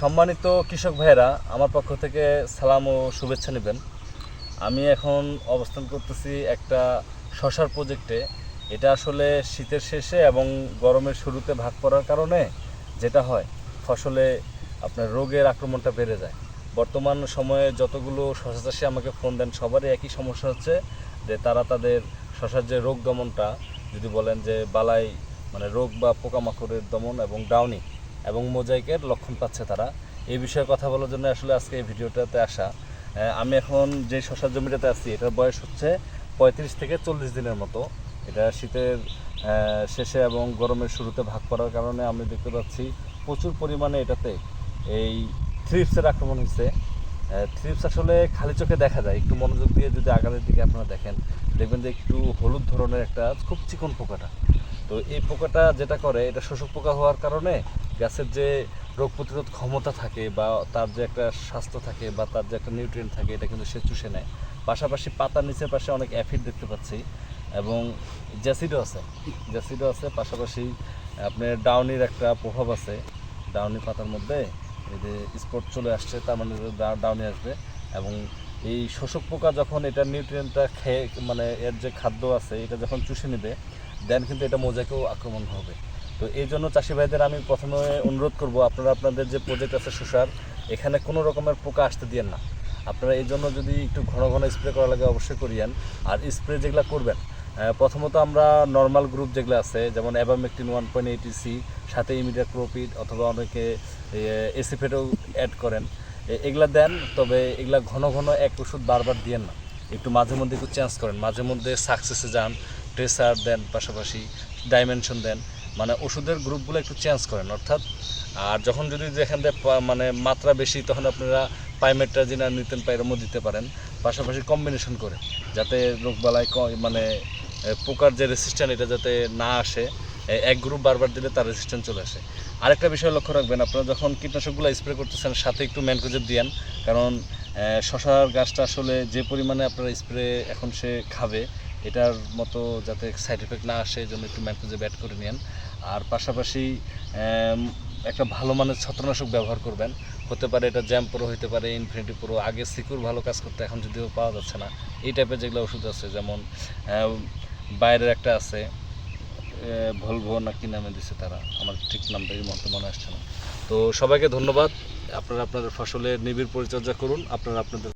সম্মানিত কৃষক ভাইয়েরা, আমার পক্ষ থেকে সালাম ও শুভেচ্ছা নেবেন। আমি এখন অবস্থান করতেছি একটা শশার প্রজেক্টে এটা আসলে শীতের শেষে এবং গরমের শুরুতে ভাগ পড়ার কারণে যেটা হয়, ফসলে আপনার রোগের আক্রমণটা বেড়ে যায়। বর্তমান সময়ে যতগুলো শশা চাষি আমাকে ফোন দেন, সবারই একই সমস্যা হচ্ছে যে তারা তাদের শশার যে রোগ দমনটা, যদি বলেন যে বালাই মানে রোগ বা পোকামাকড়ের দমন এবং ডাউনি এবং মোজাইকের লক্ষণ পাচ্ছে তারা। এই বিষয়ে কথা বলার জন্য আসলে আজকে এই ভিডিওটাতে আসা। আমি এখন যে শশার জমিটাতে আছি, এটার বয়স হচ্ছে পঁয়ত্রিশ থেকে চল্লিশ দিনের মতো। এটা শীতের শেষে এবং গরমের শুরুতে ভাগ করার কারণে আমি দেখতে পাচ্ছি প্রচুর পরিমাণে এটাতে এই থ্রিপসের আক্রমণ হয়েছে থ্রিপস আসলে খালি চোখে দেখা যায়। একটু মনোযোগ দিয়ে যদি আগালের দিকে আপনারা দেখেন, দেখবেন যে একটু হলুদ ধরনের একটা খুব চিকন পোকাটা। তো এই পোকাটা যেটা করে, এটা শোষক পোকা হওয়ার কারণে গাছের যে রোগ প্রতিরোধ ক্ষমতা থাকে বা তার যে একটা স্বাস্থ্য থাকে বা তার যে একটা নিউট্রিয়েন্ট থাকে, এটা কিন্তু সে চুষে নেয়। পাশাপাশি পাতার নিচের পাশে অনেক অ্যাফিড দেখতে পাচ্ছি এবং জ্যাসিডও আছে। জ্যাসিডও আছে, পাশাপাশি আপনার ডাউনির একটা প্রভাব আছে। ডাউনি পাতার মধ্যে এই যে স্পট চলে আসছে, তার মানে ডাউনি আসবে এবং এই শোষক পোকা যখন এটা নিউট্রিয়েন্টটা খেয়ে মানে এর যে খাদ্য আছে, এটা যখন চুষে নেবে দেন কিন্তু এটা মোজাকেও আক্রমণ হবে। তো এই জন্য চাষি ভাইদের আমি প্রথমে অনুরোধ করব, আপনারা আপনাদের যে প্রজেক্ট আছে সুসার, এখানে কোনো রকমের পোকা আসতে দিয়েন না। আপনারা এই জন্য যদি একটু ঘন ঘন স্প্রে করা লাগে অবশ্যই করিয়েন। আর স্প্রে যেগুলো করবেন প্রথমত আমরা নর্মাল গ্রুপ যেগুলো আছে, যেমন অ্যাবামেকটিন ওয়ান পয়েন্ট এইটিসি সাথে ইমিডিয়া ক্রোপিড অথবা অনেকে এসিফেটও অ্যাড করেন। এগুলা দেন, তবে এগুলা ঘন ঘন এক ওষুধ বারবার দিয়েন না। একটু মাঝে মধ্যে একটু চেঞ্জ করেন, মাঝে মধ্যে সাকসেসে যান ট্রেসার দেন পাশাপাশি ডাইমেনশন দেন। মানে ওষুধের গ্রুপগুলো একটু চেঞ্জ করেন, অর্থাৎ, আর যখন যদি যেখান থেকে মানে মাত্রা বেশি, তখন আপনারা পাইমেট্রাজিনা নিতেন পাইরমও দিতে পারেন, পাশাপাশি কম্বিনেশন করে, যাতে রোগবালাই ক- মানে পোকার যে রেসিস্ট্যান্ট এটা যাতে না আসে এক গ্রুপ বারবার দিলে তার রেসিস্ট্যান্ট চলে আসে। আরেকটা বিষয় লক্ষ্য রাখবেন, আপনারা যখন কীটনাশকগুলো স্প্রে করতেছেন, সাথে একটু ম্যানকোজেব দিয়েন, কারণ শশার গাছটা আসলে যে পরিমাণে আপনারা স্প্রে এখন সে খাবে এটার মতো যাতে সাইড এফেক্ট না আসে জন্য একটু ম্যানকোজেব ব্যাট করে নেন আর পাশাপাশি একটা ভালো মানের ছত্রনাশক ব্যবহার করবেন। হতে পারে এটা জ্যাম প্রো হতে পারে ইনফিনিটি প্রো। আগে সিকিউর ভালো কাজ করতে, এখন যদিও পাওয়া যাচ্ছে না। এই টাইপের যেগুলো ওষুধ আছে, যেমন বাইরের একটা আছে ভলভো না কি নামে দিছে তারা। আমার ঠিক নামটা এই মুহূর্তে মনে আসছে না। তো সবাইকে ধন্যবাদ। আপনারা আপনাদের ফসলের নিবিড় পরিচর্যা করুন। আপনারা আপনাদের